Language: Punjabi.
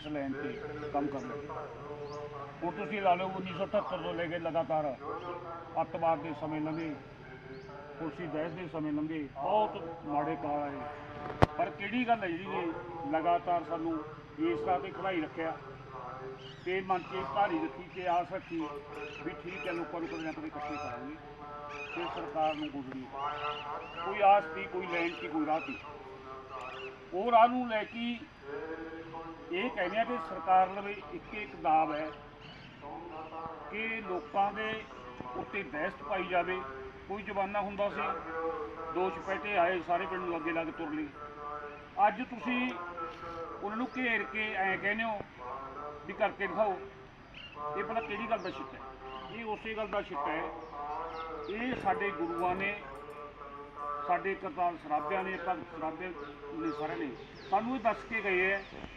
ਇਸ ਲਾਈਨ ਤੇ ਕੰਮ ਕਰ ਰਹੇ ਹੁਣ ਤੁਸੀਂ ਲਾ ਲਓ 1978 ਤੋਂ ਲੈ ਕੇ ਲਗਾਤਾਰ ਅੱਤਵਾਦ ਦੇ ਸਮੇਂ ਲੰਘੇ, ਕੁਰਸੀ ਬਹਿਸ ਦੇ ਸਮੇਂ ਲੰਘੇ, ਬਹੁਤ ਮਾੜੇ ਕਾਲ ਆਏ। ਪਰ ਕਿਹੜੀ ਗੱਲ ਹੈ ਜਿਹੜੀ ਨੇ ਲਗਾਤਾਰ ਸਾਨੂੰ ਇਸ ਰਾਹ ਤੇ ਖੜਾਈ ਰੱਖਿਆ? ਤੇ ਮਨ 'ਚ ਧਾਰੀ ਰੱਖੀ ਤੇ ਆਸ ਰੱਖੀ ਵੀ ਠੀਕ ਹੈ, ਲੋਕਾਂ ਨੂੰ ਕਦੇ ਨਾ ਕਦੇ ਇਕੱਠੇ ਕਰਾਂਗੇ। ਤੇ ਸਰਕਾਰ ਨੂੰ ਗੁਜ਼ਰੀ ਕੋਈ ਆਸ ਦੀ, ਕੋਈ ਲੈਣ ਦੀ, ਕੋਈ ਰਾਹ ਦੀ। ਉਹ ਰਾਹ ਨੂੰ ਲੈ ਕੇ ਇਹ ਕਹਿੰਦੇ ਆ ਕਿ ਸਰਕਾਰ ਲਵੇ ਇੱਕ ਇੱਕ ਦਾਬ ਹੈ ਕਿ ਲੋਕਾਂ ਦੇ ਉੱਤੇ ਬਹਿਸ ਪਾਈ ਜਾਵੇ। ਕੋਈ ਜ਼ਮਾਨਾ ਹੁੰਦਾ ਸੀ ਦੋਸ਼ ਪੈਟੇ ਆਏ ਸਾਰੇ ਪਿੰਡ ਨੂੰ ਅੱਗੇ ਲੱਗ ਤੁਰ ਲਈ ਅੱਜ ਤੁਸੀਂ ਉਹਨਾਂ ਨੂੰ ਘੇਰ ਕੇ ਐਂ ਕਹਿੰਦੇ ਹੋ ਵੀ ਕਰਕੇ ਦਿਖਾਓ। ਇਹ ਪਤਾ ਕਿਹੜੀ ਗੱਲ ਦਾ ਸ਼ਿੱਟ ਹੈ? ਇਹ ਉਸੇ ਗੱਲ ਦਾ ਸ਼ਿੱਟ ਹੈ। ਇਹ ਸਾਡੇ ਗੁਰੂਆਂ ਨੇ ਸਾਡੇ ਕਰਤਾਰ ਸਰਾਭਿਆਂ ਨੇ ਭਗਤ ਸਰਾਭੇ ਨੇ ਸਾਰਿਆਂ ਨੇ। ਸਾਨੂੰ ਇਹ ਦੱਸ ਕੇ ਗਏ ਹੈ